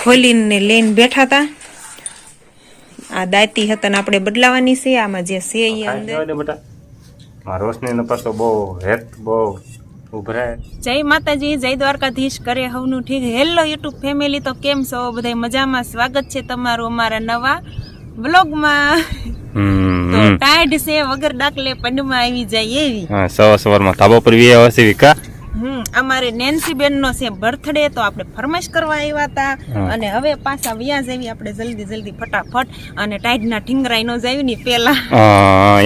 ખોલીને લઈને બેઠા હતા. આ દાતી હતા આપણે બદલાવાની છે આમાં જે છે એ અંદર. ખાઈ બેટા. મારા રોશની ને પાછો બહુ હેત બહુ ઉભરાય જય માતાજી જય દ્વારકાધીશ કરે હવનું ઠીક. હેલો યુટ્યુબ ફેમિલી તો કેમ છો? બધા મજામાં? સ્વાગત છે તમારું અમારા નવા વ્લોગમાં. તો ટાઈડ છે વગર ડાકલે પંડમાં આવી જાય એવી. હા સવાર સવારમાં ધાબા પર વી છે હમ અમારે નેન્સી બેન નો છે બર્થડે તો આપણે ફરમાઈશ કરવા આવ્યા હતા. અને હવે પાછા વ્યાજ આવી આપણે જલ્દી જલ્દી ફટાફટ. અને ટાઈડ ના ઠીંગરાઈ નો જાય ને પેલા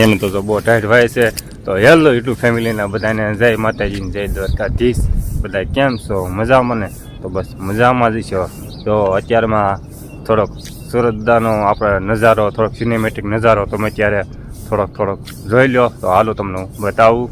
એને તો બહુ ટાઈટ ભાઈ છે. તો હેલો યુટ્યુબ ફેમિલીના બધાને જય માતાજી જય દ્વારકાધીશ. બધા કેમ છો? મજામાં ને? તો બસ મજામાં જ છો. તો અત્યારમાં થોડોક સુરતદાનો આપણે નજારો થોડોક સિનેમેટિક નજારો તમે ત્યારે થોડોક થોડોક જોઈ લો. તો હાલો તમને બતાવું.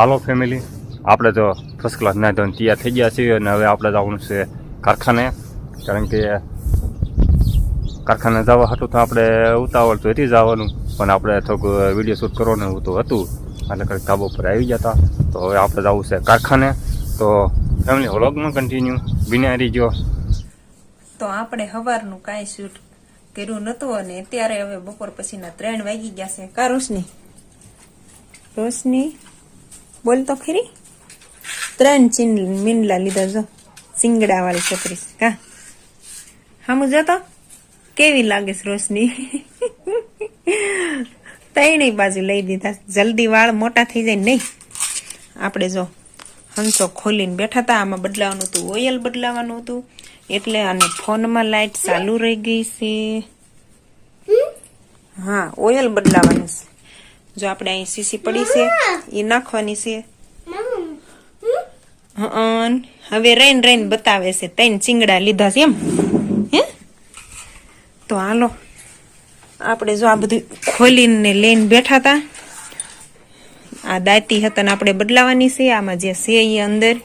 હાલો ફેમિલી આપણે તો ફર્સ્ટ ક્લાસ ના ધોઈને તૈયાર થઈ ગયા છીએ અને હવે આપણે જવાનું છે કારખાને. કારણ કે કારખાને જવા હતું તો આપણે ઉતાવળ તો હતી જવાનું, પણ આપણે થોડુંક વીડિયો શૂટ કરવાનું એવું તો હતું. એટલે કંઈક ધાબો પર આવી ગયા હતા. તો હવે આપણે જવું છે કારખાને. તો ફેમિલી વ્લોગમાં કન્ટિન્યુ બિનારી જો તો આપણે સવારનું કાંઈ શૂટ કર્યું નહોતું અને અત્યારે હવે બપોર પછીના ત્રણ વાગી ગયા છે. કા રોશની? રોશની? બોલ તો ખરી ત્રણ ચીન મીંડલા લીધા જો. સિંગડા વાળી છોકરી. હા. કા હામું જતો કેવી લાગે છે રોશની? ત્રણેય બાજુ લઈ દીધા. જલ્દી વાળ મોટા થઈ જાય નહીં. આપણે જો હંસો ખોલીને બેઠા હતા. આમાં બદલાવાનું હતું ઓઇલ બદલાવાનું હતું. એટલે અને ફોનમાં લાઇટ ચાલુ રહી ગઈ છે. હા ઓઇલ બદલાવાનું છે. જો આપણે અહીં સીસી પડી છે એ નાખવાની છે. હવે રેન રેન બતાવે છે ત્રણ ચીંગડા લીધા છે એમ. હે? તો હાલો આપણે જો આ બધું ખોલીને લઈને બેઠા હતા. આ દાંતી હતા ને આપણે બદલાવાની છે આમાં જે છે એ અંદર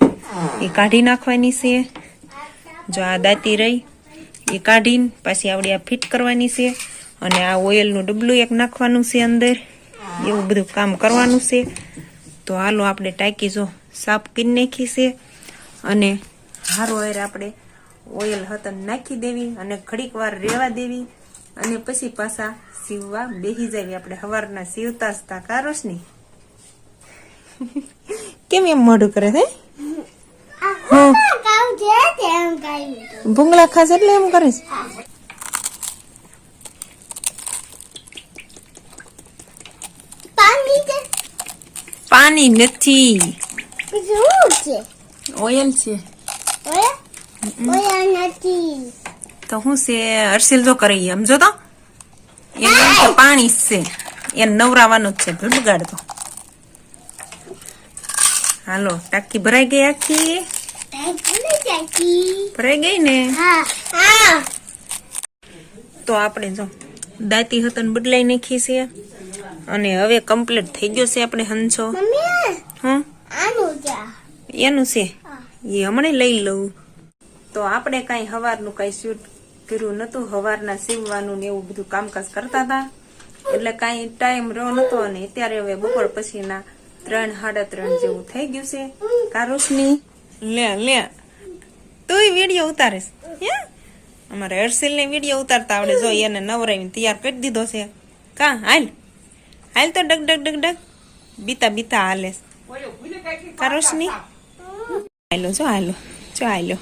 એ કાઢી નાખવાની છે. જો આ દાંતી રહી એ કાઢીને પાછી આવડી આ ફિટ કરવાની છે. અને આ ઓઇલનું ડબલું એક નાખવાનું છે અંદર. એવું બધું કામ કરવાનું છે. તો હાલો આપણે ટાંકી જો સાફ કરી નાખી છે. અને હારો હારે આપણે ઓઇલ હતન નાખી દેવી અને ઘડીક વાર રેવા દેવી. અને પછી પાછા સીવવા બેસી જાવી. આપણે હવારના સીવતા જ તા કારોશની કેમ એમ મોઢું કરે છે? ભૂંગળા ખાસ એટલે એમ કરે છે? પાણી નથી ઓઇલ છે તો શું છે હર્ષિલ જો કરી સમજો તો એનું તો પાણી છે એ નવરાવાનું જ છે ભૂલગાડ તો હાલો ટાંકી ભરાઈ ગઈ આખી ભરાઈ ગઈ ને તો આપણે જો દાંતી હતન બદલાઈ નાખી છે અને હવે કમ્પ્લીટ થઈ ગયો છે આપણે હંસો. હં? એનું છે? એ હમણાં લઈ લઉં. તો આપણે કાંઈ હવારનું કાંઈ શૂટ કર્યું નતું હવારના સીવવાનું ને એવું બધું કામકાજ કરતા હતા. એટલે કાંઈ ટાઈમ રહ્યો નતો અને અત્યારે હવે બપોર પછીના ત્રણ સાડા ત્રણ જેવું થઈ ગયું છે. કા લે લે. તું વીડિયો ઉતારીશ હે? અમારે હર્ષિલ ને વીડિયો ઉતારતા આવડે. જો એને નવરાવીને તૈયાર કરી દીધો છે. કા હાલ. હાલ તો ડગ ડગ ડગ ડગ બીતા બીતા હાલે કા રોશની હાલો જો હાલો જો હાલો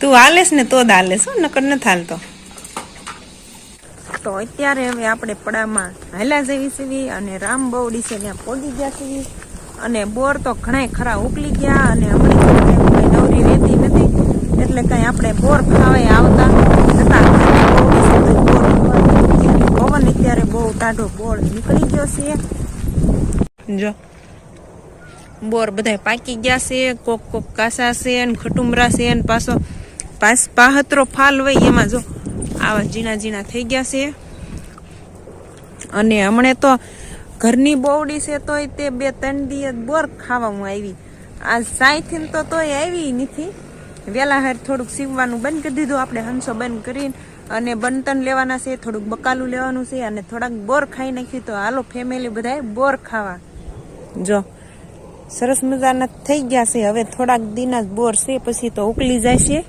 તું હાલેસ ને તો જ હાલેસ હો નકર નથી હાલતો તો અત્યારે હવે આપણે પડામાં હાલા જેવી સીવી અને રામ બવડી છે ત્યાં પોગી ગયા સીવી અને બોર તો ઘણાય ખરા ઉકલી ગયા અને હમણાં નવરી રહેતી નથી એટલે કઈ આપણે બોર ખાવાય આવતા નતા બવડી છે તો બોર ખાવા ત્યારે બહુ ટાઢો બોર નીકળી ગયો છે. જો, બોર બધા પાકી ગયા છે, કોક કોક કાસા છે ને ખટુમરા છે ને પાછો પાસ પાહતરો ફાલ હોય એમાં જો, આવા ઝીણા ઝીણા થઈ ગયા છે. અને હમણે તો ઘરની બોવડી છે તોય તે બે ત્રણ દિવસ બોર ખાવામાં આવી. આ સાયથી તો તોય આવી નથી. વેલા હાર થોડુંક સીવવાનું બંધ કરી દીધું, આપણે હંસો બંધ કરીને અને બનતન લેવાના છે થોડુંક બકાલું લેવાનું છે અને થોડાક બોર ખાઈ નાખ્યું તો હાલો ફેમિલી બધાએ બોર ખાવા. જો સરસ મજાના થઈ ગયા છે હવે થોડાક દિના જ બોર છે પછી તો ઉકલી જાય છે.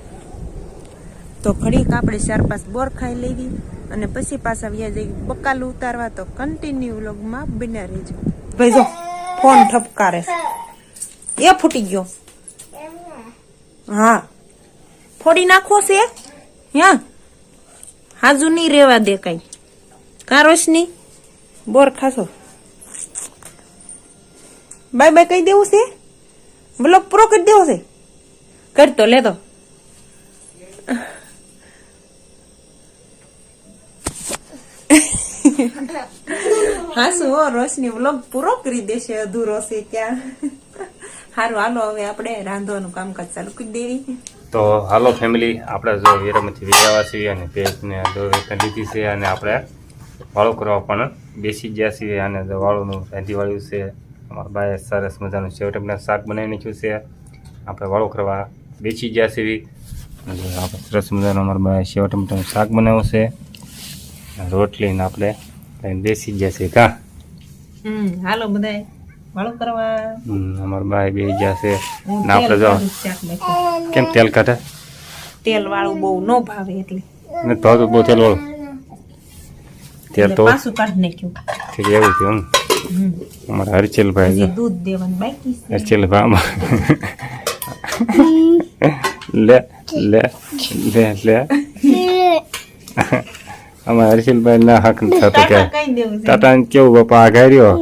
તો ઘડીક આપણે ચાર પાંચ બોર ખાઈ લેવી અને પછી પાછા વ્યા જઈ બકાલું ઉતારવા તો કન્ટિન્યુ વ્લોગમાં બન્યા રહેજો. ભાઈ જો ફોન ઠપકારે એ ફૂટી ગયો. હા. ફોડી નાખો છે? હા? હાજુ નહીં રેવા દે કઈ. કારોશની? બોર ખાશો. બાય બાય કહી દેવું છે? બ્લોક પૂરો કરી દેવો છે? કરતો લેતો. હા, રોશની વ્લોગ પૂરો કરી દેશે, અધૂરો છે ત્યાં. સારું હાલો, હવે આપણે રાંધવાનું કામકાજ ચાલુ કરી દેવી. તો હાલો ફેમિલી આપણે જો વિરમથી વેરાવા છીએ અને ભેંસને જો વેતન લીધી છે અને આપણે વાળું કરવા પણ બેસી ગયા છીએ અને જો વાળુંનું રાંધી છે. અમારા બાએ સરસ મજાનું સેવટકના શાક બનાવી નાખ્યું છે. આપણે વાળું કરવા બેસી ગયા છીએ. આપણે સરસ મજાનું અમારા બાએ સેવ ટમેટાનું શાક બનાવ્યું છે. રોટલીને આપણે બેસી ગયા છીએ, કાં? હાલો બધાય. વાળું કરવા? અમારા બાએ બે હું ને આપણે જો. કેમ તેલ કાઢે તેલ વાળું બહુ ન ભાવે એટલે. ને ભાવતું બહુ તેલ વાળું તેલ તો પાછું કાઢી નાખ્યું. ઠીક એવું થયું એમ. અમારા હરિચલભાઈ દૂધ દેવાનું બાકી છે. હરિચલભાઈ આમાં લે લે લે લે. અમારા હરિચલભાઈ ના હક થતો કે. ટાટા કેવું બાપા આ ઘાર્યો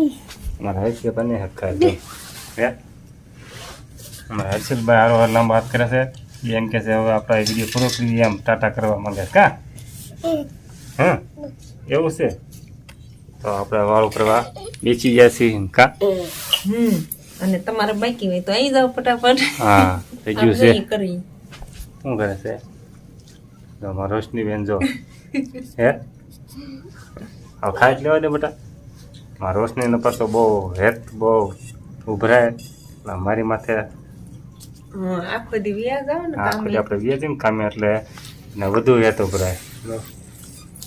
અમારા હરિચલભાઈ ને હક ખાય હે? હરિચલભાઈ હારો હરલામ વાત કરે છે. એમ કે છે હવે આપણે વીડિયો પૂરો કરી એમ ટાટા કરવા માંગે કા? હા? એવું છે? તો આપણે વાળું કરવા બેસી ગયા છીએ કા? અને તમારે બાકી હોય તો અહીં જાઓ ફટાફટ. હા થઈ ગયું છે. કરી શું કરે છે? તો મારા રોશની બેન જો. હે? હવે ખાઈ લેવા દે બેટા. મારા રોશની નકર તો બહુ હેત બહુ ઉભરાય ને મારી માથે આખો દી ને. આપણે વ્યાજ ને કામે એટલે ને વધુ હેત ઉભરાય.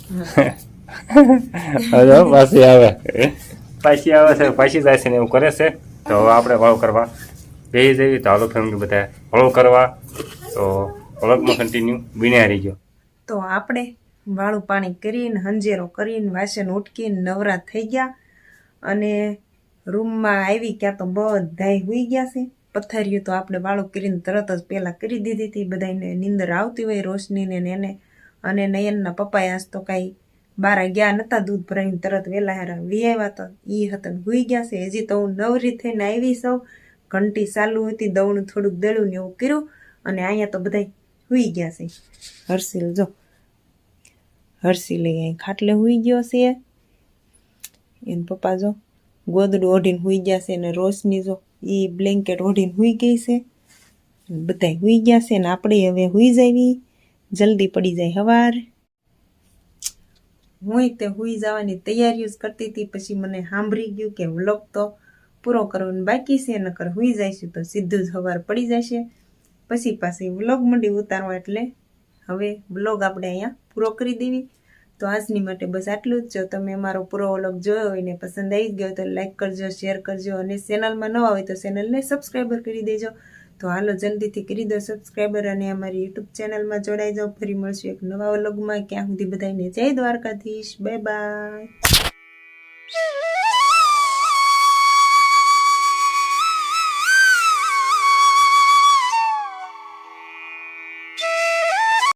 હવે પાછી આવે. પાછી આવે છે પાછી જાય છે ને એવું કરે છે. તો હવે આપણે વાવ કરવા. બે જઈએ તો હાલો ફેમિલી બધા વાળું કરવા. તો વળગમાં કન્ટિન્યુ બીને રહી ગયો. તો આપણે વાળું પાણી કરીને હંજેરો કરીને વાસણ ઉટકીને નવરા થઈ ગયા. અને રૂમમાં આવી ક્યાં તો બધાય હોઈ ગયા છે. પથારીઓ તો આપણે વાળું કરીને તરત જ પહેલાં કરી દીધી હતી. બધાને નીંદર આવતી હોય રોશનીને એને. અને નયનના પપ્પાએ આજ તો કાંઈ બારા ગયા નહોતા દૂધ ભરાઈને તરત વહેલા હારા વી આવ્યા તો એ હતા હુઈ ગયા છે. હજી તો હું નવરી થઈને આવી સૌ. ઘંટી ચાલુ હતી દવનું થોડુંક દળ્યું ને એવું કર્યું. અને અહીંયા તો બધાય હુઈ ગયા છે. હર્ષિલ જો. હર્ષિલ અહીં ખાટલે હુઈ ગયો છે. એને પપ્પા જો ગોદડું ઓઢીને હુઈ ગયા છે અને રોશની જો એ બ્લેન્કેટ ઓઢીને હુઈ ગઈ છે. બધા હુઈ ગયા છે ને આપણે હવે હુઈ જવી. જલ્દી પડી જાય હવાર. હું તે હુઈ જવાની તૈયારીઓ જ કરતી હતી, પછી મને સાંભળી ગયું કે વ્લોગ તો પૂરો કરવાનો બાકી છે, નકર હુઈ જઈશું તો સીધું જ હવાર પડી જશે. પછી પાછી વ્લોગ મંડી ઉતારવા એટલે હવે વ્લોગ આપણે અહીંયા પૂરો કરી દેવી. તો આજની માટે બસ આટલું જ. જો તમે મારો પૂરો વ્લોગ જોયો હોય ને પસંદ આવી ગયો તો લાઇક કરજો, શેર કરજો અને ચેનલમાં નવા હોય તો ચેનલને સબસ્ક્રાઈબર કરી દેજો. તો હાલો જલ્દીથી કરી દો સબસ્ક્રાઈબર અને અમારી યુટ્યુબ ચેનલમાં જોડાઈ જાઓ. ફરી મળશું એક નવા વ્લોગમાં. ક્યાં સુધી બધાને જય દ્વારકાધીશ. Bye bye.